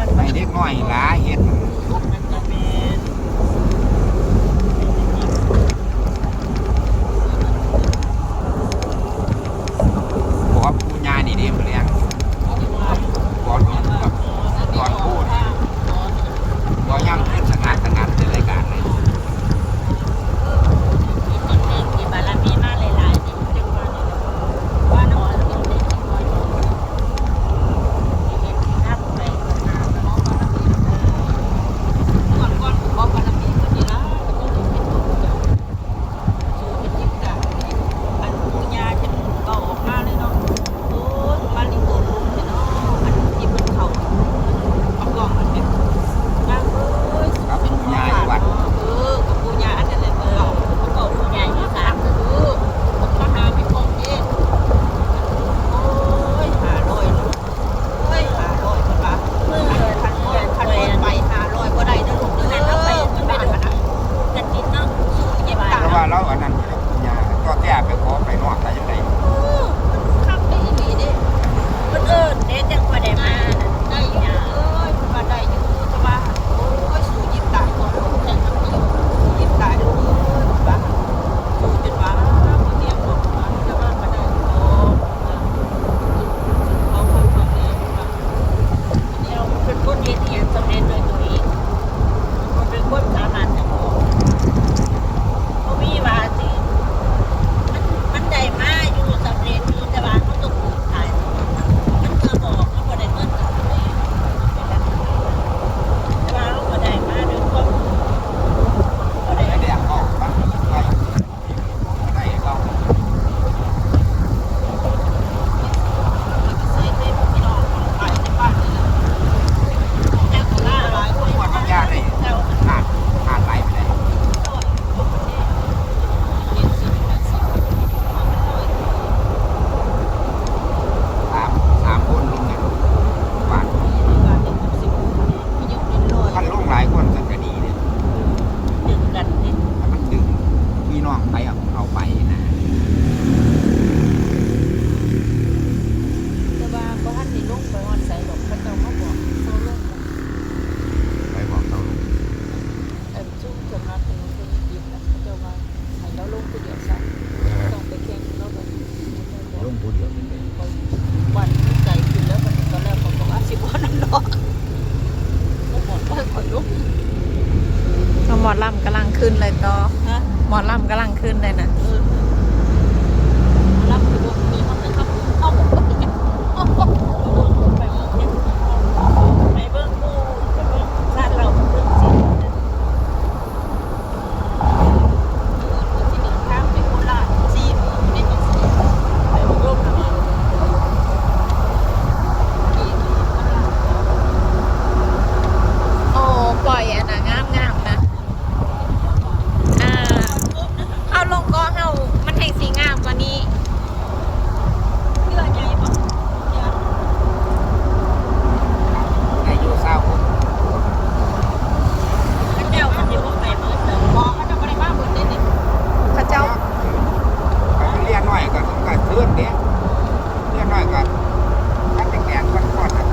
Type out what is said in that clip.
มันไปเด็กน้อยลาเห็ดนู้เดียววันนี้ใจขึ้นแล้ววันตอนแรกผมบอกว่าสิบวันนั่นเนาะผมบอกว่าขนลุกหมอลำกำลังขึ้นเลยต่อหมอลำกำลังขึ้นเลยนะ น้อยก็ก็เทือนเด้เทือนน้อยก็มันแดงๆมันก่อน